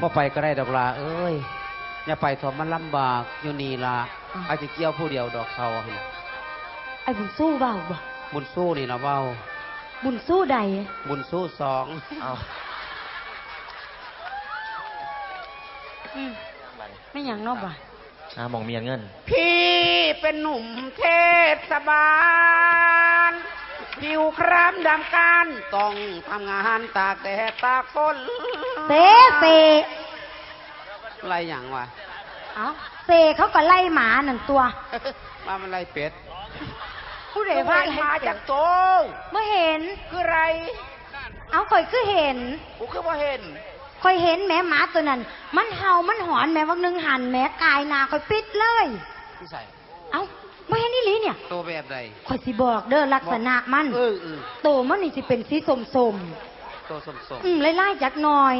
บ่ไปก็ได้ดอกลาเอ้ยอย่าไปทอมมันลำบากอยู่นี่ละอ้าวอาจจะเกี่ยวผู้เดียวดอกเขาหั่นไอ้บุญสู้เบาบ่บุญสู้นี่นะเว้า บุญสู้ใดบุญสู้สองเอาอืมไม่หยังเนอกบ่หาหมองเมียเงิน พี่เป็นหนุ่มเทศบาลผิวคล้ำดำการต้องทำงานตากแดดตากฝน เซเซอะไรอย่างวะเอ้าเซเขาก็ไล่หมานั่นตัวมามันไรเป็ด ผู้ใดพามาจากโตงเมื่อเห็น คืออะไร เอาข่อยคือเห็นกูคือว่าเห็นข่อยเห็นแหม่หมาตัวนั้น มันเห่ามันหอนแหม่วักหนึงหันแหม่กายหนาข่อยปิดเลยที่ใส่เอ้าไม่เห็นนี่ลีเนี่ย ตัวแบบใดข่อยสิบอกเด้อลักษณะมัน เออเออโตมันนี่สิเป็นสีสมสม ตัวสมสมๆอืมไล่ๆจักหน่อย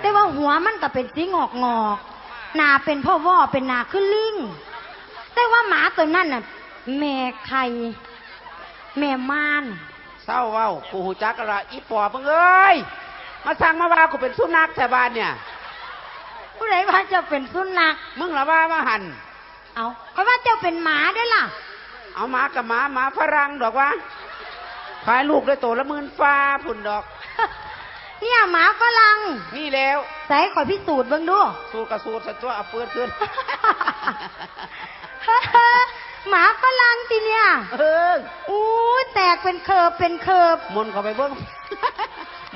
แต่ว่าหัวมันก็เป็นสีงอกงอกๆหนาเป็นพ่อว่อเป็นหนาขึ้นลิงแต่ว่าหมาตัวนั้นน่ะ แม่ไข่แม่ม่านเศร้าเว้ากูหูจักกะละอีปอบมึงเอ้ยมาสั่งมาว่ากูเป็นสุนัขแถวบ้านเนี่ย ผู้ใดว่าเจะเป็นสุนัขมึงละว่ามาหันเอาเขาว่าเจ้าเป็นหมาได้อล่ะ เอาหมากับหมาหมาฝรั่งดอกวะขายลูกได้ตัวละหมื่นฟ้าผุนดอก เนี่ยหมาฝรั่งนี่แล้วใส่ขอยพิสูจน์เบิ่งดู สู้กระสูดสัตัวเอาปืนขึ้น หมาฝรั่งทีเนี่ยเอออู้แตกเป็นเคิบเป็นเคิบมนต์เข้าไปเบิ้ง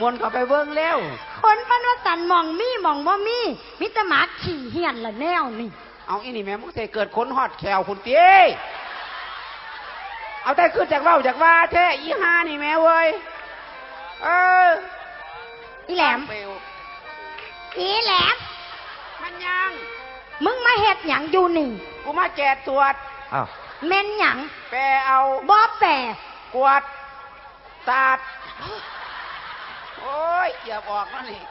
มนต์เข้าไปเบิ้งแล้ว คนพันว่าสันหมองมี่มองว่ามี่มิตรหมาขี่เหียนละแนวนี่ เอาอีนี่แม่มึงเสเกิดคนฮอดแขวคุณเตี้ยเอาแต่ขึ้นจากเว้าจากว่าแท้อีห้านี่แม่เว้ย เอออีแหลม เปวอีแหลม มันยังมึงมาเฮ็ดหยังอยู่นี่กูมาแจกตรวจอ้าวแม่นหยังแปรเอาบอแปะกวาดตาด โอ้ยเหยียบออกแล้วนี่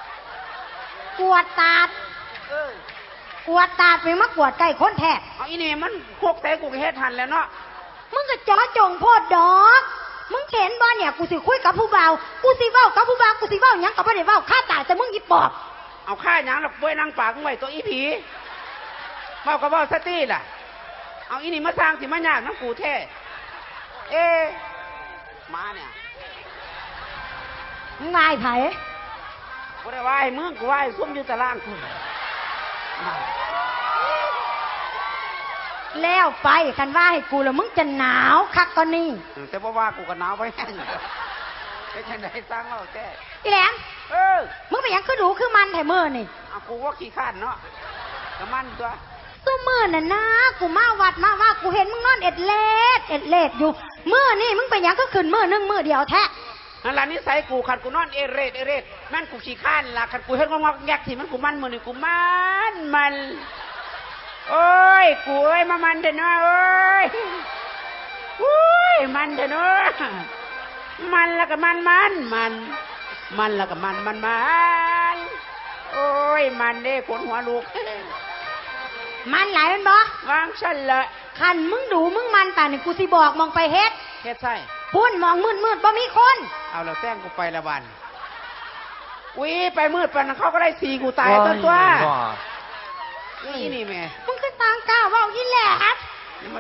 กวดตาดเออกวดตาดไปมากวดใกล้คนแท้เอาอีนี่มันพวกแต่กูก็เฮ็ดหันแล้วเนาะมึงก็จ่อจงโพดดอก มึงเห็นบ่เนี่ยกูสิคุยกับผู้บ่าวกูสิเว้ากับผู้บ่าวกูสิเว้าหยังกับบ่ได้เว้าข้าตายแต่มึงอีปอบเอาค่าหยังหลักป่วยนั่งปากมึงไว้ตัวอีผีเมากับว่าสตี้ล่ะ เอาอีนี่มาสร้างสิมายากน้ำกูแท้เอ๊ะมาเนี่ยมึงวายไผกูได้ว่าให้มึงกูว่าให้ซุ่มอยู่ตารางกูมา แล้วไปคันว่าให้กูแล้วมึงจะหนาวคักกว่านี้แต่ว่าว่ากูก็หนาวไปแห้งเป็นจังไดสร้างเราแท้อีแหลมเออมึงเป็นหยังคือดูคือมันแท้มือนี่เอากูว่าขี้ข้านเนาะก็มันตัวสู้มือน่ะนะกูมาวัดมาว่ากูเห็นมึงนอนเอ็ดเลดเอ็ดเลดอยู่มือนี่มึงเป็นหยังก็ขึ้นมือหนึงมือเดียวแท้นั่นล่ะนิสัยกูขันกูนอนเอเรดเอเรดนั่นกูขี้ข้านล่ะขันกูเฮ็ดงอกๆแยกที่มันกูมันมือนี่กูมันมันโอ้ ยกูเอ้ยมามันเถอะเนาะเอ้ยอุ้ยมันเถอะเนาะมันแล้วก็มันมันมัน มันแล้วก็มันมันมันโอ้ยมันเด้ขนหัวลูก มันหลายมันบ่วางฉันละคันมึงดูมึงมันป่านนี่กูสิบอกมองไปเฮ็ดเฮ็ดใส่พุ่นมองมืดมืดๆบ่มีคน เอาแล้วแซงกูไปละบันอุ้ยไปมืดปานนั้นเขาก็ได้สีกูตายตัวตัวบ่นี่นี่แม่มึงคือ ตางกาเว่าอีแหลบ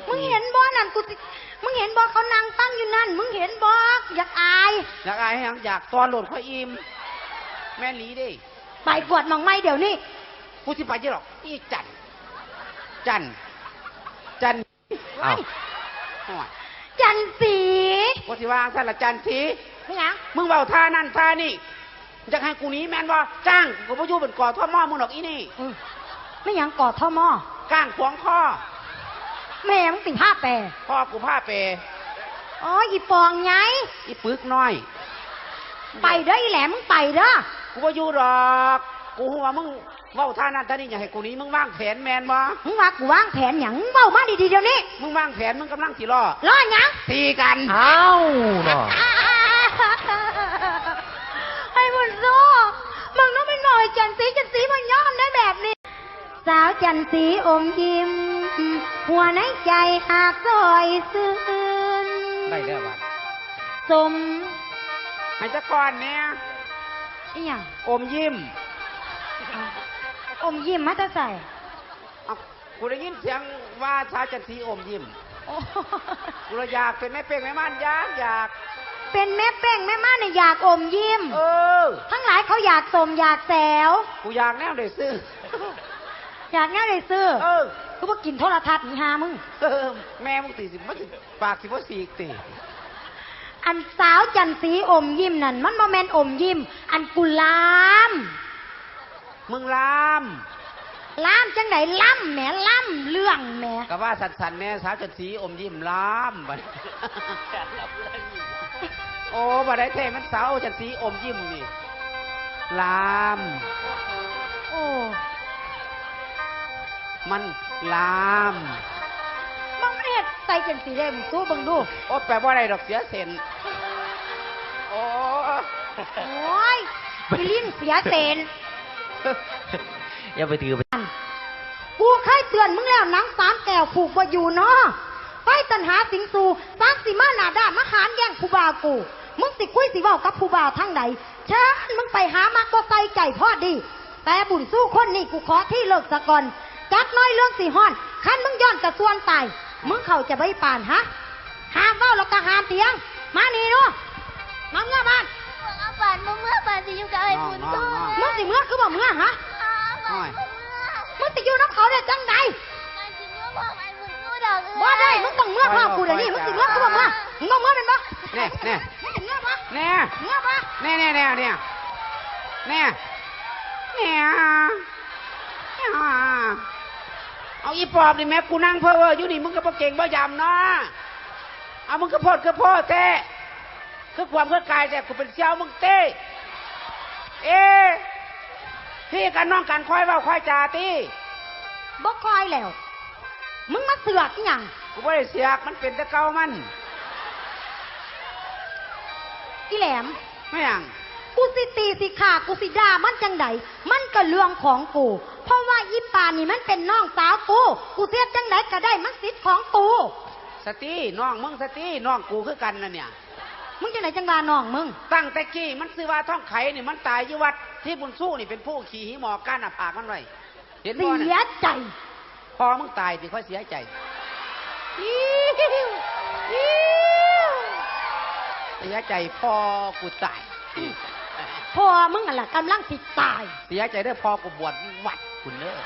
มึงเห็นบ่นั่นกูสิมึงเห็นบ่เขานั่งตั้งอยู่นั่น มึงเห็นบ่อยากอายอยากอายยังอยากตอนหลดเขาอิ่มแม่หลีดิไปปวดมองไม่เดี๋ยวนี้กูสิไปยี่หรอกอีจันจันจันอ้าวจันสีกูสิว่างท่านละจันทีไม่หยังมึงเบาท่านั่นท่านี่จะให้กูนี้แม่นว่าจ้างกูพ่อยู่เป็นก่อท่อหม้อมึงดอกอีนี่ไม่ยังกอดท่อหม้อ ก้างขวางข้อ แม่มึงติผ้าแปรพ่อกูผ้าเปอ๋ออีปองไง อีปึกน้อย ไปเด้ออีแหลมมึงไปเด้อกูพ่อยู่หรอก กูหัวามึงเว้าท่านั่นท่านี่อยากให้กูหนี้มึงวางแผนแมนบ่มึงว่ากูวางแผนหยังมึงเบ้ามาดีๆเดี๋ยวนี้มึงวางแผนมึงกำลังสิล่อรอหยังตีกันอ้าวเนาะให้บุญสู้มึงต้องเป็นหน่อยจันสีจันสีมันย้อนได้แบบนี้ สาวจันสีอมยิ้ม หัวในใจหากซอยซื่นได้แล้วบัดสมให้จักก่อนเนี่ยอีหยังอมยิ้ม อมยิ้มมาจะใส่เอ้ากูได้ยินเสียงว่าชาวจันทรีอมยิ้มโอ้กูเลยอยากเป็นแม่เป้งแม่ม่านอยากอยาก เป็นแม่เป้งแม่ม่านเนี่ยอยากอมยิ้ม เออ ทั้งหลายเขาอยากสมอยากแซวกูอยากแนวได้ซื้อ อยากง่ายเลยซื้อเออก็ว่ากินโทรทัศน์นี่ฮามึง เออ แม่มึงตีสิมันสิปากสิบ่สีกตีอันสาวจันสีอมยิ้มนั่น มันโมเมนอมยิ้ม อันกุลามมึงลามลามจังไหนล่ำแหมล่ำเรื่องแหมก็ว่าสันสันๆแน่สาวจันทรีอมยิ้มลามบัดโอ้บ่ได้แท้มันสาวจันทรีอมยิ้มนี่ลาม โอ้ มันลามบังไม่เห็ดใส่จันสีได้มึงสู้เบังดู โอ้แปลว่าอะไรดอกเสียเซนโอ้โอ้ยพี่ลิ้นเสียเซนอย่าไปถือไปกูเคยเตือนมึงแล้วหนังสามแก้วผูกว่าอยู่เนาะไปตันหาสิงสูสร้างสีมาหนาด้านมาหารแย่งผู้บ่าวกู มึงสิคุยสิเว้ากับผู้บ่าวทั้งใดเชิญมึงไปหามาก็ใส่ใจพ่อดี แต่บุญสู้คนนี่กูขอที่เลิกสะก่อน จักน้อยเรื่องสีห้อนคันมึงย้อนกระส่วนตายมึงเข้าจะไปป่านฮะหามเว้าแล้วก็หามเตียง มานี่เนาะมาเมื่อบ้านเอาป่านมาเมื่อป่านสิอยู่กับไอ้บุญสู้มึงสิเมื่อคือบ่เมื่อฮะน้อยมึงสิอยู่น้ำเขาได้จังใดมันสิเมื่อพ่อไอ้บุญสู้ดอกบ่ได้มึงต้องเมื่อพ่อกูเดี๋ยวนี้มึงสิเมื่อกูบ่เมื่อมึงต้องเมื่อเป็นบ่แน่แน่มึงสิเมื่อบ่แน่เมื่อบ่แน่แน่แน่เนี่ยแน่แน่ เอาอีปอบนี่แม่กูนั่งเพ้อเว้ออยู่นี่มึงก็บ่เก่งบ่ยำเนาะเอามึงก็โพดก็โพดแท้คือความคือกายแต่กูเป็นเสี่ยวมึงเต้เอ๊ะพี่กันน้องกันคอยเว้าคอยจาตีบ่คอยแล้ว มึงมาเสือกอีหยังกูไม่ได้เสียกมันเป็นแตะเก่ามันอีแหลมไม่หยัง กูสิตีสิขากูสิด่ามันจังใดมันก็เรื่องของกู เพราะว่าอีปานนี่มันเป็นน้องสาวกู กูเสียจังใดก็ได้มันสิทธิ์ของกูสติน้องมึงสติน้องกูคือกันนะเนี่ย มึงจังไหนจังว่าน้องมึง ตั้งแต่กี้มันซื้อว่าท่องไข่นี่มันตายอยู่วัดที่บุญสู้นี่เป็นผู้ขี่หิหมอก้านหน้าผากมันไว้เห็นบ่เสียน่ะใจพอมึงตายสิค่อยเสียใจอิ๊วอิ๊วเสียใจพอกูตาย พ่อมึงอะล่ะกำลังสิตาย เสียใจเด้อพอกูบวชวัดคุณเด้อ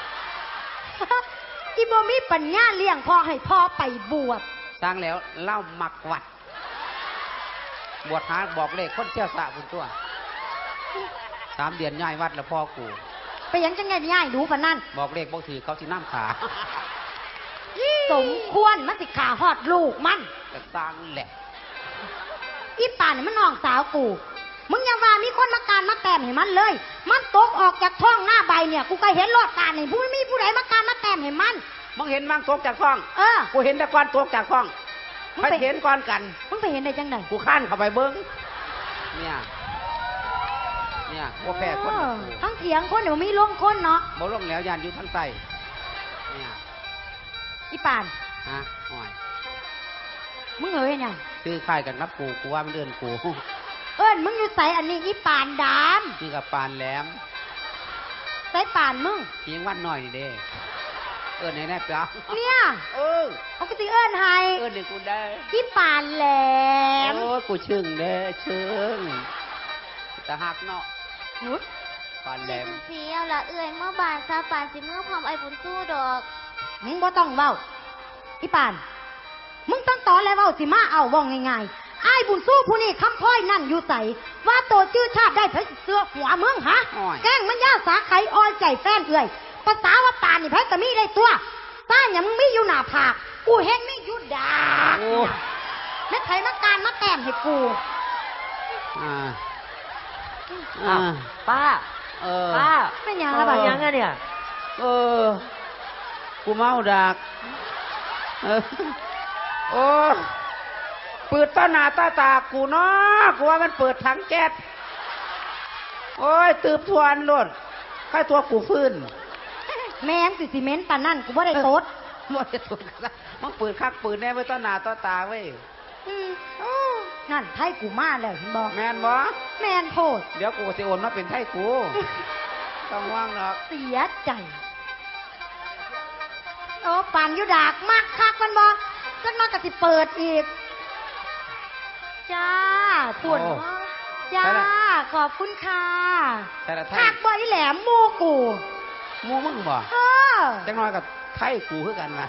อีโมมีปัญญาเลี้ยงพ่อให้พ่อไปบวชสร้างแล้วเล่ามักวัด บวชหาบอกเลขคนเชี่ยวสะคุณตัวสามเดือนย้ายวัดแล้วพ่อกู ไปหยังจังไงง่ายดูปะนั่นบอกเลขบอกถือเขาสิน้ำขาสมควรมันสิขาหอดลูกมัน แต่สร้างแหละ อีป่านนี่มันน้องสาวกู มึงอย่าว่ามีคนมาการมาแต้มให้มันเลย มันตกออกจากท้องหน้าใบเนี่ย กูก็เห็นรอดการนี่ผู้ไม่มีผู้ใดมาการมาแต้มให้มัน มึงเห็นบางตกจากท้อง เออ กูเห็นแต่ก้อนตกจากท้องมึงไปไปเห็นก้อนกัน มึงไปเห็นได้จังไดกูข้านเข้าไปเบิ้งเนี่ย เนี่ยว่าแพ้คนเอกับอกูทั้งเถียงคนเดี๋ยวมีลงคนเนาะบ่ลงแล้วยานอยู่ทั้งใต้เนี่ยอีป่านฮะหน่อยมึงเอ้ยเนี่ยซื้อค่ายกันรับกูกูว่ามันเดินกู เอิ้นมึงอยู่ใส่อันนี้อีป่านดามนี่กับปานแหลมใส่ป่านมึงเพียงวันหน่อยนี่เด้ เออไหนแน่เปล่าเนี่ยเออเอากูสิเอิ้นให้เออเดี๋ยวกูได้อีป่านแหลมโอ้ยกูชึ่งเด้ชึ่งแต่หักเนาะอุ๊ยปานแหลแม่มบุญเสียวละเอื่อยเมื่อบานซาป่านสิเมื่อพร้อมไอ้บุญสู้ดอกมึงบ่ต้องเว้าอีป่าน มึงต้องตอนแล้วเว้าสิมาเอาว่องง่ายๆ อ้ายบุญสู้ผู้นี้คำพ้อยนั่นอยู่ใสว่าโตชื่อชาติได้เพชรเสือหัวมึงฮะอ้อยแกล้งมันย่าสาไขออยใจแฟนเอื่อยภาษาว่าป่านนี่เพชรก็มีได้ตัวต้านอย่างมึงมีอยู่หน้าผากกูเฮงมีอยู่ดากโอ้แม่ไขมาการมาแต้มให้กู อ่าอ้าอ่าวป้า เออ ป้าเป็นหยังป้าละบัดยังไงเนี่ย เออ กูเมาดัก เออ โอ้ เปิดต้าหน้าตาตากูเนาะกูว่ามันเปิดถังแก๊สโอ้ยตืบทวนโลดค่าตัวกูฟื้นแม่งสิซีเมนต์ปานนั่นกูบ่ได้โตดมันจะถูกกันมันเปิดคักปืนแน่ไว้ต้าหน้าต้าตาเว้ยอืมโอ้นั่นไทยกูมาแล้วเห็นบอกแมนบ่แมนโพดเดี๋ยวกูจะโอนมาเป็นไทยกูต้องว่างหรอกเสียใจโอ้ปานอยุดากมากคักมันบอจักหน้อยก็สิเปิดอีก จ้าปุ่นโอ้จ้า ไปละ ขอบคุณค่ะแต่ละไทคัยกบ่อีแหลมหมูกูหมูมึงบ่เออ จังน้อยกับไทยกูคือกันมา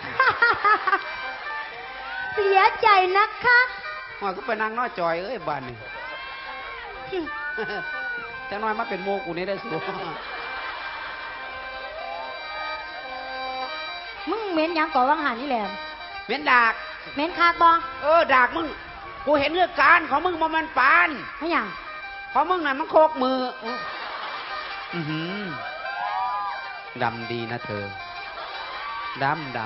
เสียใจนะคะว่าก็ไปนั่งน้อยจอยเอ้ยบ้านนี่ จังน้อยมาเป็นโมกูนี่ได้สูมึงเหม็นหยังก่อวังหันนี่แหลมเม้นดาก เหม็นคักบ่เออดากมึง กูเห็นเรื่องการของมึงมามันปานไม่หยังของมึงน่ะมันโคกมือ อือหือดำดีนะเธอ ดำด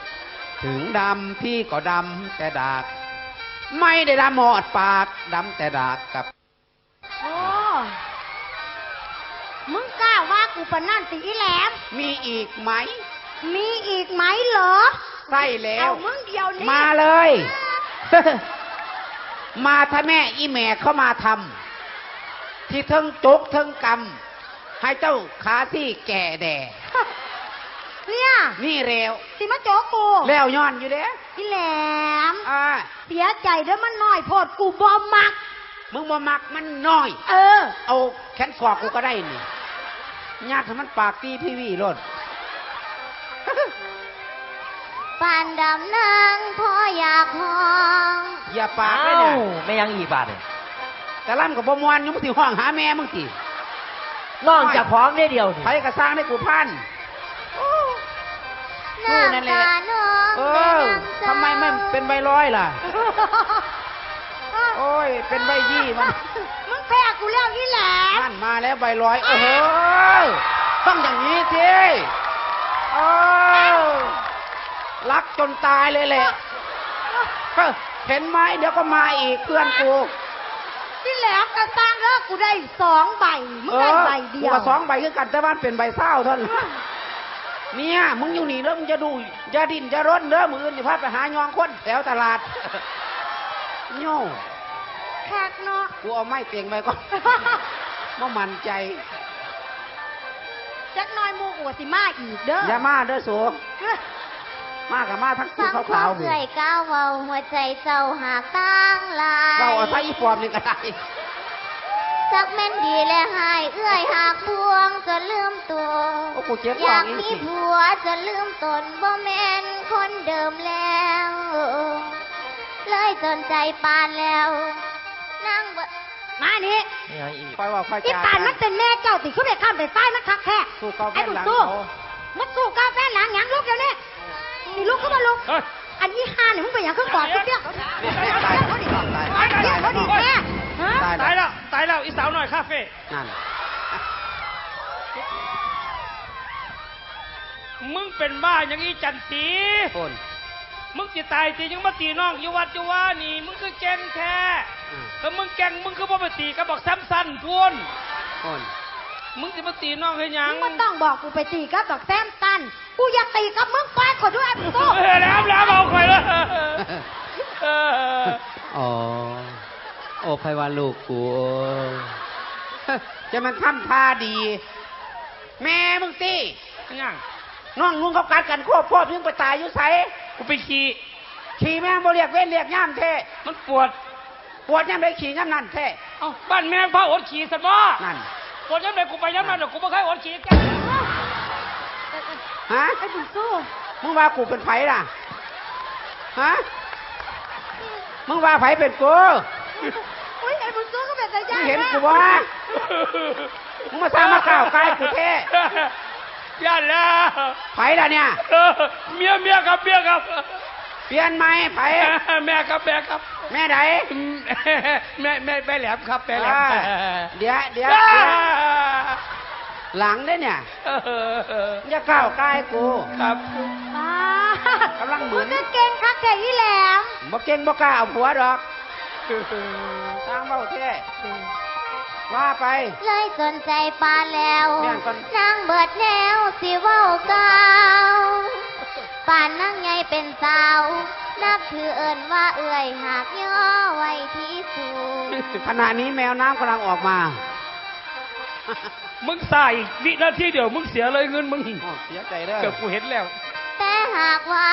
ำ ถึงดำพี่ก็ดำแต่ดาก ไม่ได้ดำหมอดปาก ดำแต่ดากกับ โอ้ มึงกล้าว่ากูปานนั่นติอีแหลม มีอีกไหม มีอีกไหมเหรอ ใช่แล้ว เอามึงเดียวนี้ มาเลย มาถ้าแม่อีแม่เข้ามาทำที่เทิงจกเทิงกำให้เจ้าขาที่แก่แด่เนี่ยนี่เร็วสิมาโจกกูแล้วย้อนอยู่เด้อีแหลมอ่าเสียใจเด้อมันน้อยโพดกูบอมัก มึงบ่มักมันน้อย เออ เอาแขนกอกกูก็ได้นี่ญาติให้มันปากตีพี่วี่รถปานดำนา อย่าปากเลยเนี่ยอ้าวไม่ยังอีกบาทเนี่ยแต่ล่ำกับบ่มวนอยังมึงสิห้องหาแม่มึงสิน้องจากพ้องได้เดียวนี่ใครก็สร้างได้กูพันพูดนั่นแหละน้ำตาน้องเอแต่อน้ำเศร้าทำไมไม่เป็นใบร้อยล่ะ โอ้ย เป็นใบยี่มัน มึงแพ้กูแล้วอีแหลมนั่นมาแล้วใบร้อย โอ้โหต้องอย่างนี้ทีเออรักจนตายเลยแหละ เฮ้ยเห็นไหมเดี๋ยวก็มาอีกเพื่อนกูอีแหลมกระตังเด้อกูได้สองใบมึงได้ใบเดียวกูกับสองใบคือกันแต่บ้านเป็นใบเศร้าเท่านั้นเนี่ยมึงอยู่นี่แล้วมึงจะดูจะดินจะร้นเด้อมืออื่นจะพาไปหายองคนแถวตลาดโย่แขกเนาะกูเอาไม้เตียงไปก่อนมามั่นใจจักหน้อยหมูกูสิมาอีกเด้ออย่ามาเด้อสู มากับมาทั้งคู่ฟังคขาวาวมๆพี่เอื่อยก้าวเว้าหัวใจเจ้าหากตั้งหลายเราเอาไส้อีฟอร์มนี่ก็ได้สักแม่นดีและหายเอื้อยหากพวงจนลืมตัว โอ้กูเจ็บอฟอยางกอีกมีสิผัวจนลืมตนบ่แม่นคนเดิมแล้ว เลยจนใจปานแล้ว นั่งเบมานี่ไม่ยังอีกคอยว่าคอยอีจาปานมันเป็นแม่เจ้าติเขาไปข้ามไปใต้มันคักแค่สู้กาแฟไอ้บุญหลังสู้เขามันสู้กาแฟหลังหยังลุกเดี๋ยวนี้ นี่ลุกขึ้นมาลุกอันนี้ห้าเนี่ยมึงไปหยังขึ้นก่อนทุกเรื่องเขาดิเขาดิเขาดิแม่ฮะ ตายตายแล้วแล้ว ตายแล้ว อีสาวหน่อยคาเฟ่ นั่น มึงเป็นบ้าอย่างนี้จันสีคนมึงจะตายตียังมาตีน้องอยู่วัดอยู่ว่านี่ มึงคือแกงแท้อ่าถ้ามึงแกงมึงคือบ่ไปตีก็บอกซ้ำสั้นพวนคนมึงจะมาตีน้องให้หยัมึงงมันต้องบอกกูไปตีกับดอกแซมตัน กูอยากตีกับมึงไป ขอด้วยไอ้บุญสู้เออแล้วแล้วเอาใครละเอออ๋อโอ้ไพวันลูกกูจะมันทำท่าดี แม่มึงสิยังน้องลุงเขากัดกันควบควบยังไปตายอยู่ไสกูไปขี่ขี่แม่งบ่เรียกเว้นเรียกย่ามเท่มันปวด ปวดย่ามได้ขี่ย่ามนั่นเท่เอ้าบ้านแม่งพาอดขี่สัตว์บ่นั่นปวดย้ำไหนกูไปย้ำนั่นเดี๋ยวกูไม่เคยอดขี่กันฮะไอ้บุญสู้ มึงว่ากูเป็นไผล่ะ ฮะ มึงว่าไผเป็นกูอุ้ยไอ้บุญสู้ก็เป็นตามึยางเห็นกูว่า มึงมาสร้างมาก้าวกายกูเท่ย่านแล้วไผล่ะเนี่ยเออเมียเมียครับเมียครับ เปลี่ยนไหมไผแม่ครับแม่ครับ แม่ไหนแม่แม่แม่แหลมครับแม่แหลมอ่าเดี๋ยวเดี๋ยวเดี๋ยว หลังได้เนี่ยอย่าก้าวกายกูครับมากำลังเหมือนงก็เก่งคักแก่อีแหลมบ่เก่งบ่กล้าเอาผัวดอกสร้างเบ้าเท่ว่าไป เลยจนใจปานแล้วแม่นก่อนนั่งเบิดแนวสิเว้าเก่าวป่านนั่งไงเป็นสาวนับถือเอินว่าเอื่อยหากย่อไว้ที่สูงขณะนี้แมวน้ำกำลังออกมา มึงใส่วินาทีเดียว มึงเสียเลยเงินมึงอ้าวเสียใจเด้อเกือบกูเห็นแล้ว แต่หากว่า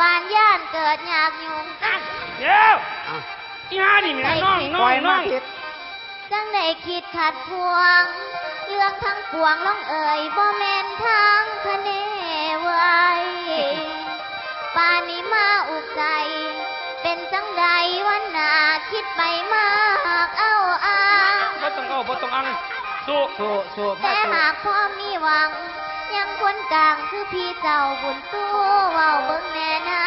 บานย่านเกิดอยากยุ่งกันเดี๋ยวอ้าวอีห่านี่แม่น้องน้ปอล่งอยน้มาองเฮ็ดจังได้คิดขัดพวง เรื่องทั้งปวงล่องเอ่ยบ่แม่นทางคะเนไว้ป่านนี้มาอุกใจ เป็นจังใดวันหนาคิดไปมาก เอาอางบ่ต้องเอาบ่ต้องอัง สู้สู้สู้มาแต่สู้หากพ่อมีหวัง ยังคนกลางคือพี่เจ้าบุญสู้เว้าเบิ่งแน่นา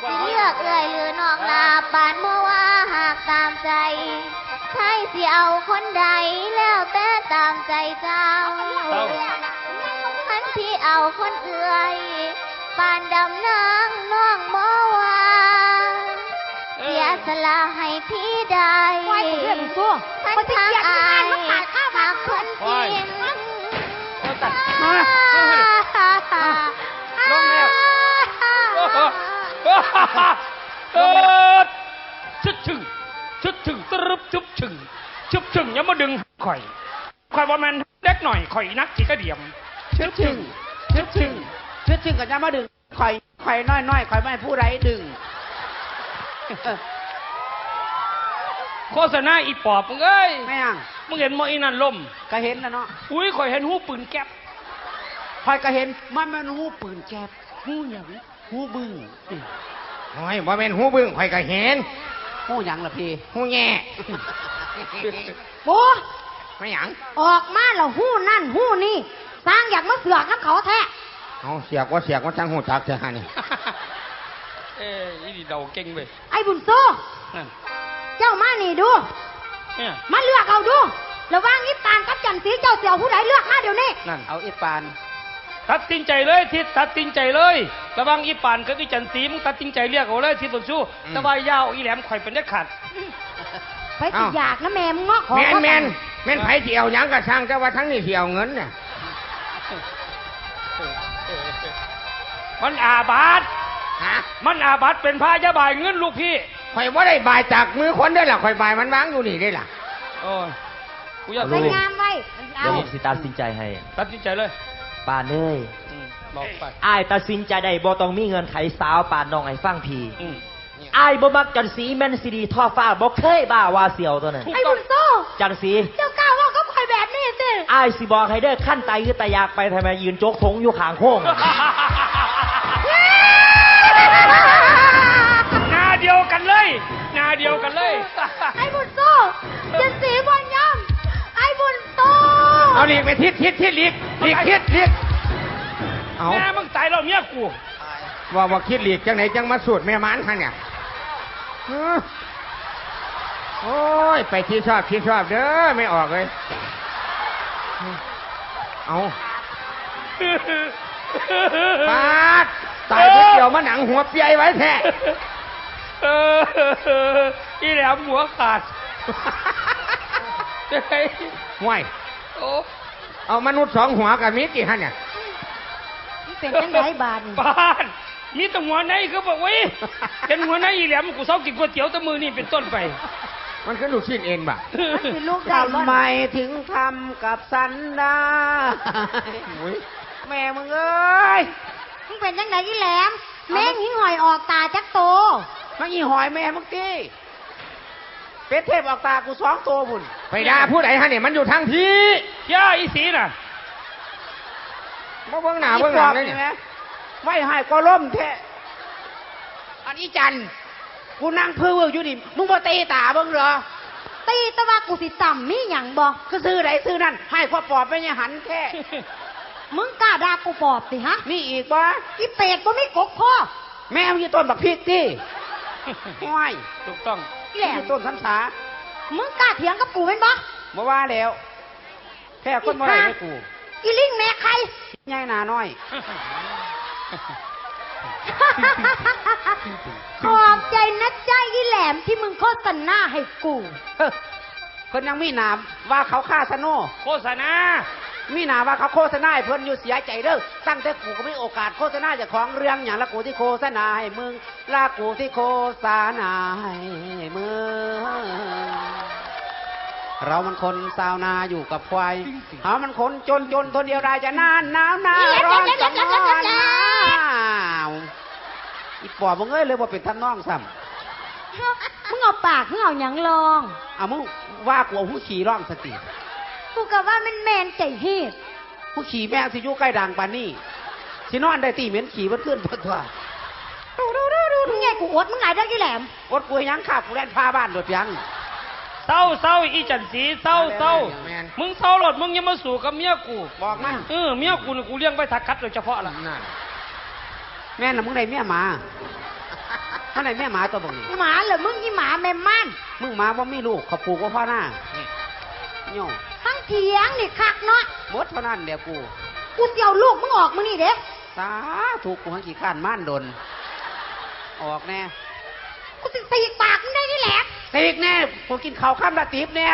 สิเลือกเอ่ยหรือนอกลาปานเมื่อว่าหากตามใจใช่สิเอาคนใดแล้วแต่ตามใจเจ้าคันพี่เอาคนเอื่อยปานดำนางน้องบ่ว่าเสียสละให้พี่ได้ไว้กูเพื่อนสู้ พันมันจะทางเกียดอาที่งานยมันขาดข้าวหากคนจริงโอ้ตัดมาลงแล้วเออชึดชึงชึดชึงตรึบชึบชึงชึบชึงอย่ามาดึงข่อยข่อยว่าแมนเด็กหน่อยข่อยนักจีกระเดียมชึดชึงชึดชึงชึดชึงก็จะมาดึงข่อยข่อยน้อยน้อยข่อยไม่ผู้ใดดึง โฆษณาอีปอบมึงเอ้ยไม่ยังมึงเห็นมออีนั่นล่มก็เห็นนะเนาะอุ้ยข่อยเห็นหูปืนแก๊ปข่อยก็เห็นมันมันหูปืนแก๊บหูหยังหูบึ้งโอ้ยบ่เป็นหูบึ้งข่อยก็เห็นหูหยังล่ะพี่หูแง่โอ้ไม่หยังออกมาแล้วหู้นั่นหู้นี่สร้างอยากมาเสือกน้ำเขาแท้เอาเสียกว่าเสียกว่าจังหูจักเสียหานี่เอ้ยอีนี่เดาเก่งเว้ยไอ้บุญโซ่นั่น เจ้ามานี่ดู เนี่ยมาเลือกเอาดู ระหว่างนิตานกับจันสีเจ้าเสี่ยวผู้ใดเลือกมาเดี๋ยวนี้ นั่น เอาอีปาน ตัดสินใจเลยทิศตัดสินใจเลย ระวังอีปานกับอีจันสีมึงตัดสินใจเรียกเอาเลยทิศบนสู้แต่ว่ายาวอีแหลมข่อยเป็นได้ขาด ไปสิอยากนะแม่มึงงอขอแมนเขาแมนสั่งแมนไผเสียวหยังก็ช่างแต่ว่าทั้งนี้เสียวเงินน่ะมันอาบาดฮะมันอาบัตเป็นพระยาบายเงินลูกพี่ ข่อยว่าได้บายจากมือคนได้อล่ะข่อยบายมันวางอยู่นี่ได้อล่ะโอ้ยกูอยากใส่งามไว้เอาเดี๋ยวผมสิตัดสินใจให้ตัดสินใจเลยป่านเอ้ยอืมบอกไปอายตัดสินใจได้บ่ต้องมีเงินไขสาวป่านน้องไอ้ฟังพีอืมอายบ่มักจันสีแม่นสิดีทอฟ้าบ่เคยบ้าว่าเสียวตัวนั้นถูกไอ้ต้อบุงญโซ่จันสี เจ้ากล้าว่าก็คอยแบบนี้สิอายสิบอกให้เด้อขั้นไตคือตะยากไปทำไมยืนโจกทงอยู่ข้างโค้งหน้า เดียวกันเลย หน้าเดียวกันเลย ไอ้บุญโซ่จันสีบอลย่ำไอ้บุญโซ่เอาหลีกไปทิศทิศทิศหลีกหลีกทิศทิศเอาแม่มึงตายแล้วเมียกูว่าว่าคิดหลีกจังไหนจังมาสูดแม่หมันท่านเนี่ยฮะโอ้ยไปที่ชอบที่ชอบเด้อไม่ออกเลย เอาปาดตายไปเดียวมาหนังหัวเปียไว้แท้ เอออีแหลมหัวขาดเฮ้ยห่วยโอ้เอามนุษย์สองหัวกับมิกี่ฮะเนี่ยมันเป็นจังไรบาดนี่ปานมีแต่หัวในคือบอกไว้ยเป็นหัวในอีแหลมกูเศร้ากินก๋วยเตี๋ยวแตะมือนี่เป็นต้นไป มันคือลูกชิ้นเอ็นบ่ะมันสิลูกได้บ่ทำไมถึงทำกับสันได้แม่มึงเอ้ย มึงเป็นจังไรอีแหลม แม่งหิ้งหอยออกตาจักโต มาอีหอยแม่มึงตีเป็ดเทพออกตากูสองตัวบุญไปด่าผู้ใดฮะเนี่ยมันอยู่ทางที่ย่าอีสีน่ะมาเบื้องหน้าเบื้องหลังเลยใช่เนี่ยไหมไม่ให้ก็ล่มแท้อันนี้จันกูนั่งเพื่ออยู่นี่มึงมาตีตาเบิ่งเหรอตีแตะว่ากูสิต่ำมีหยังบ่ก็ซื้อไหนซื้อนั่นให้ข้อปอบไปเนี่ยหันแท้มึงกล้าด่ากูปอบสิฮะ นี่อีกบ่อีเป็ดบ่มีกกพ่อแม่มึงอยู่ต้นบักพริกดิ ห้วยถูกต้องอีแหลอมยู่ต้นสันสามึงกล้าเถียงกับกูเป็นบ่บ่ว่าแล้ว แค่คนบ่ได้ให้กูอีลิงแม่ใครใหญ่หนาน้อย ขอบใจนะใจอีแหลมที่มึงโฆษณาให้กูเฮ้อเพิ่นยังมีหนามว่าเขาฆ่าสโนโฆษณา มีหนาว่าเขาโฆษณาให้เพิ่นอยู่เสียใจเด้อตั้งแต่กูก็ไม่โอกาสโฆษณาเจากของเรื่องอย่างละกูที่โฆษณาให้มึงละกูที่โฆษณาให้มึงเรามันคนสาวนาอยู่กับควายเรามันคนจนจนทนเดียวได้จะนานหนาวหนาวร้อนจะร้อนหนาวอีปอบมึงเอ้ยเลยว่าเป็นทำนองซ้มึงเอาปากมึงเอาหยังลองำเอามึงว่ากูเอาผู้ขี่ร้องสติ กูก็ว่ามันแมนใจเฮ็ดผู้ขี่แม่งสิอยู่ใกล้ดังปานนี่สินอนได้ตีเหม็นขี่มันขึ้นเพื่อตัวมึงไงกูอดมึงไงได้กี่แหลมอดกูให้ยังขับกูแล่นพาบ้านโดดยังเศร้าเศร้าอีจันสีเศร้าเศร้าแมนมึงเศร้าหลดมึงอยังมาสู่กับเมียกูบอกมันเออเมียกูนี่กูเลี้ยงไว้ทักกัดโดยเฉพาะล่ะนั่นแม่น่ะมึงได้เมียหมาท่านไหนแม่หมาตัวบอกนี่หมาเหรอมึงยี่หมาแม่ม่านมึงหมาว่ามีลูกเขาปลูกว่าพ่อหน้าโย่ทั้ง เถียงนี่คักเนาะหมดเท่านั้นเดี๋ยวกู กูเดียวลูกมึงออกมึงนี่เด้สาถูกกูให้กี่ข้านม่านดน ออกแน่ กูสิตีปากมึงได้กี่แหลมตีกแน่กูกินข้าวข้ามละตีบเนี่ย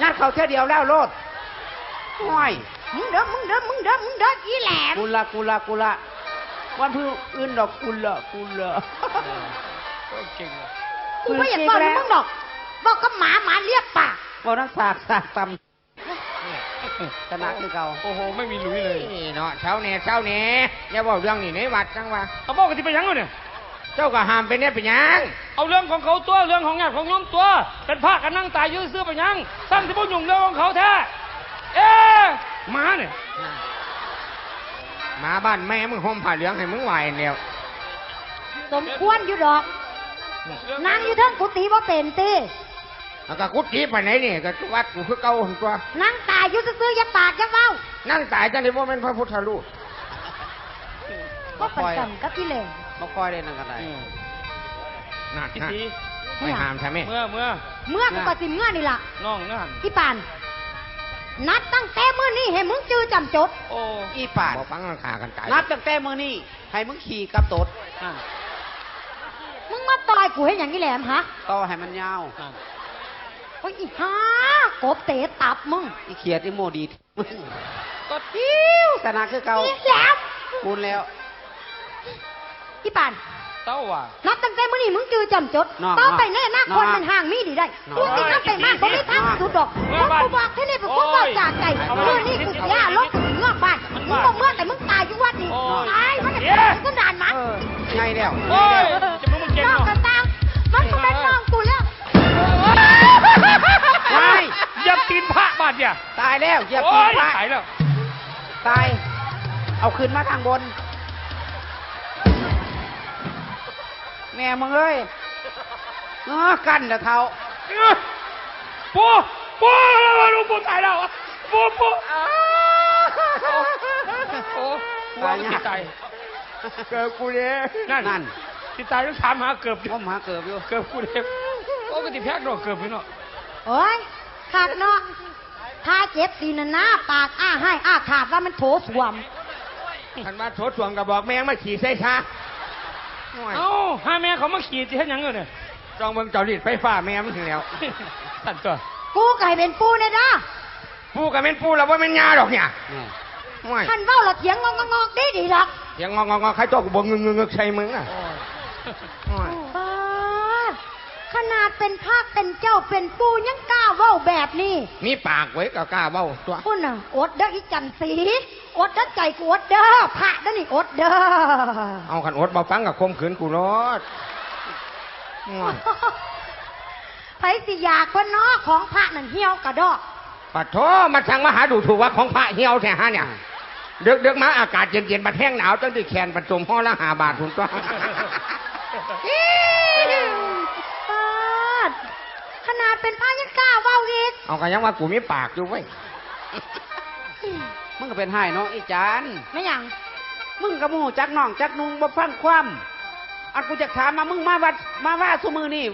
ยัดข้าวเท่าเดียวแล้วโลดห้อยมึงเด้อมึงเด้อมึงเด้อมึงเด้อกี่แหลมกูละกูละกูละวันพื้นอื่นดอกกูละกูละเก่งเลยกูไม่อยากบอกมึงดอกบอกกับหมาหมาเรียกปากบอกนักสากสากตำ ชนะคือเก่าโอ้โห ไม่มีหลุยเลยนี่เนาะเช้าเน่เช้าเน่อย่าบอกเรื่องนี่ในวัดจังวะเอาบอกกันที่ไปยังวะเนี่ย เจ้าก็ห้ามไปเนี่ยเป็นหยังเอาเรื่องของเขาตัวเรื่องของญาติของโยมตัว เป็นพระกันนั่งตายอยื้อซื้อไปยังตั้งที่พวกยุ่งเรื่องของเขาแท้เอ๊ะหมาเนี่ยหมาบ้านแม่มึงห่มผ้าเหลืองให้มึงไหวเนี่ยสมควรอยู่ดอก นางอยู่เทิงกุฏิว่าเป็นตี แล้วก็กุฏิไปไหนนี่ก็วัดกูคือเก่าหั่นตัวนางตายอยู่ซื่อๆอย่าปากอย่าเว้านั่งตายจังเลยว่าเป็นพระพุทธรูปก็ประจันกับที่แหลมมาคอยได้นั่นกันได้นั่นพี่นะสีไม่ห้ามใช่ไหมเมื่อเมื่อเมื่อกูก็สิเมื่อนี่ล่ะน้องนั่นที่ปาน นัดตั้งแต่มื้อนี้ให้มึงจื้อจำจด โอ้อีป่านบอกฟังราคากันตายนับตั้งแต่มือนี่ให้มึงขี่กับตดนั่นมึงมาต่อยกูให้อย่างนี้แหลมฮะ ต่อให้มันยาวนั่น โอ้ยอีห่ากบเตะตับมึงอีเขียดอีโมดีดมึงก็อิ้วชนะคือเก่าอีแหลมกูแล้วที่ปานเต้าว่ะ นับตั้งแต่มื้อนี้มึงจื้อจำจดน้องต่อไปแน่นาคนน้องมันห่างมีดีได้น้องกูสินับไปมากบ่มีทางสุดดอกเพราะกูบอกที่นี่เป็นคนบอกจากใจมื้อนี้กูสิย่าลบกูสิงอกบ้านมึงบ่เมื่อแต่มึงตายอยู่วัดนี้ตายมันจะเป็นก็นานมาเออไงแล้ว โอ้ยจะมึงมึงเก่งน้องเนาะกันตามมันก็เป็นน้องกูแล้ว ตีนพระบาดเนี่ยตายแล้วเหยียบโอ้ตีนยพระตายแล้ว ตาย เอาขึ้นมาทางบน แม่มึงเอ้ยเออกันเดี๋ยวเท้าปูปูลูกปูตายแล้วปูปูโอ้ว้าวติดใจเกิดกูเนี่ยนั่นนั่นติดใจต้องถามหาเกือบ ผมหาเกือบอยู่ เกือบกูเด็กโอ้ก็ติดแพ็กเนาะเกือบพี่เนาะโอ้ย ขาดเนาะถ้าเจ็บตีนน่ะนะปากอ้าให้อ้าขาดว่ามันโถสวมท่านว่าโถสวงกับบอกแมงมาขี่ใส่ชาโอ้ยเอ้าห้าแม่เขามาขี่ที่ให้ยังเงินเนี่ยจองเบิ่งเจ้าลีดไฟฟ้าแม่มันถึงแล้วสั่นตัวกูไก่เป็นปูเนี่ยนะปูกับเป็นปูแล้วว่าเป็นยาดอกเนี่ยนี่โอ้ยท่านเว้าละเถียงงอกงอกๆดีดีหรอกเสียงงองงอใครตัวกูบอกงึงงึงงึกใส่มึงอะโอ้ยบ้า ขนาดเป็นพระเป็นเจ้าเป็นปูยังกล้าเว้าแบบนี้มีปากไว้ก็กล้าเบ้าตัวคุณน่ะอดเด้ออีจันสีอดเด้อใจกูอดเด้อพระเด้อนี่อดเด้อเอาขันอดมาฟังกับคมขืนกูรถโอ้ยไผสิอยากว่าเนาะของพระนั่นเหี่ยวกระดอกปัดโทมาทางมาหาดูถูกว่าของพระเหี่ยวแท้ฮะเนี่ยเดือกเดือกมาอากาศเย็นๆมาแท่งหนาวตั้งที่แขนประจุมห้อละหาบาทถุนตัว ปาดขนาด เป็นพระยังกล้าเว้าอีกเอากันยังว่ากูมีปากอยู่ไว้ยมึงก็เป็นไห้เนาะอีจานไม่หยังมึงกับมูจักน้องจักนุงบ่ฟังความอันกูจะถามมามึงมาวัดมาว่าสุมือนี่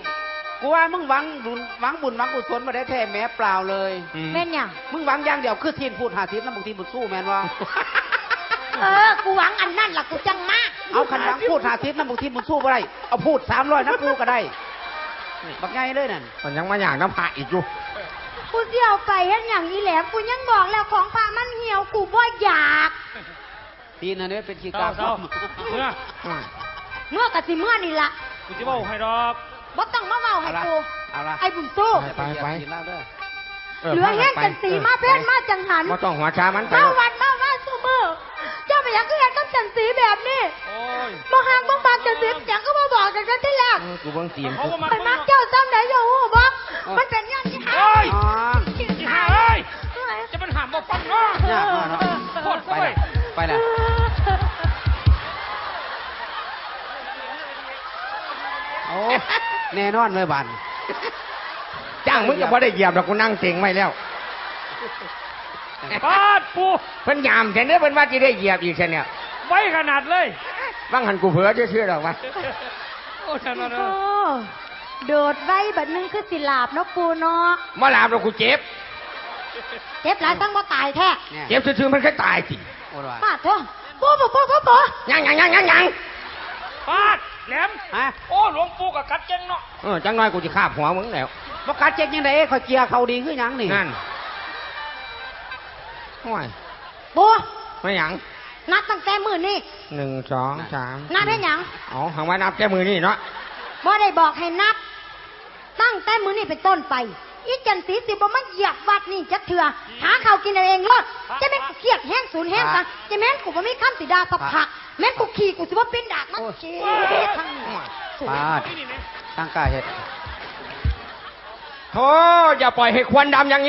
กูว่ามึงหวังบุญหวังบุญหวังกุศลมาได้แท้แม้เปล่าเลยอืมแม่นหยังมึงหวังอย่างเดียวคือทีนพูดหาทิพย์น้ำบุทีบุญสู้แมนวะเออ กูหวังอันนั่นล่ะกูจังมากเอาขันหวังพูดหาทิพย์น้ำบุทีบุญสู้บ่ได้เอาพูดสามร้อยน้ำกูก็ได้ บักไงเลยนั่นมันยังมาอย่างน้ำพระอีกอยู่กูเสี่ยวไปเห็นอย่างนี้แหละกูยังบอกแล้วของพระมันเหี่ยวกูบ่อยากทีนั่นเนี่ยเป็นขี้เศร้ากาเศร้าเมื่ออืมเมื่อกะสิเมื่อนี่ล่ะกูจะบอกให้ดอก บ่ต้องมาเว้าให้เอาละกูเอาละไอ้บุญสู้ ไปไปกินเหล้าเด้อ เหลือแห้งจันสีมาเพ่นมาจังหัน บ่ต้องหัวช้ามันไป มาวันมาวันสูมือเจ้าไปยังก็เห็นกับ จันสีแบบนี้โอ้ยมาหางบางบางจันสียังก็มาบอกกันกันที่แรกเออกูเบิ่งตีนเขากูก็มาไปมักเจ้าซ้ำไหนอย่าหูบอกมันเป็นอยังที่หาเฮ้ยอ๋ออีห่าเอ้ยจะเป็นหามบ่ฟังเนาะยากมากเนาะโคตรเว้ยไปละโอ้แน่นอนเลยบันจ้างมึงก็บ่ได้เหยียบดอกกูนั่งเต็งไว้แล้ว ปาดปู เพิ่นยามแต่เนี้ยเพิ่นว่าสิได้เหยียบอีกแค่เนี่ย ไว้ขนาดเลยบางหันกูเผลอชื่อๆดอกว่าโอ้ยนั่นโอ้ๆโดดไว้บัดนึงคือสิลาบเนาะปูเนาะบ่ลาบดอกกูเจ็บ เจ็บหลายตั้งบ่ตายแท้เนี่ยเจ็บซื่อๆมันแค่ตายสิโอ้ยว่ามาเถอะปูปูปูปูปูยังยังยังยังยังปาดแหลมฮะโอ้หลวงปู่กับกัดเจงเนาะเออจังน้อยกูจะคาบหัวมึงแล้วบอกการเจ็กยังไงคอยเกียร์เขาดีขึ้นยังนี่นั่นโอ้ยปูไม่หยัง นัดตั้งแต่มื้อนี้หนึ่งสองสามนับให้หยังอ๋อหังว่านับแค่มือนี่เนาะบ่ได้บอกให้นับ ตั้งแต่มื้อนี้เป็นต้นไป อีจันสีสิบ่มาเหยียบวัดนี่จักเถื่อหาข้าวกินเอาเองรอดจะแม่นกูเครียดแห้งสูญแห้งซะจะแม่นกูบ่มีคำสิดาสับผักแม่นกูขี่กูสิบ่เป็นดากมันเจ็บทั้งนี้ปาดนี่นี่นี่ตั้งกาเห็ดโธ่อย่าปล่อยให้ควันดำอย่างนี้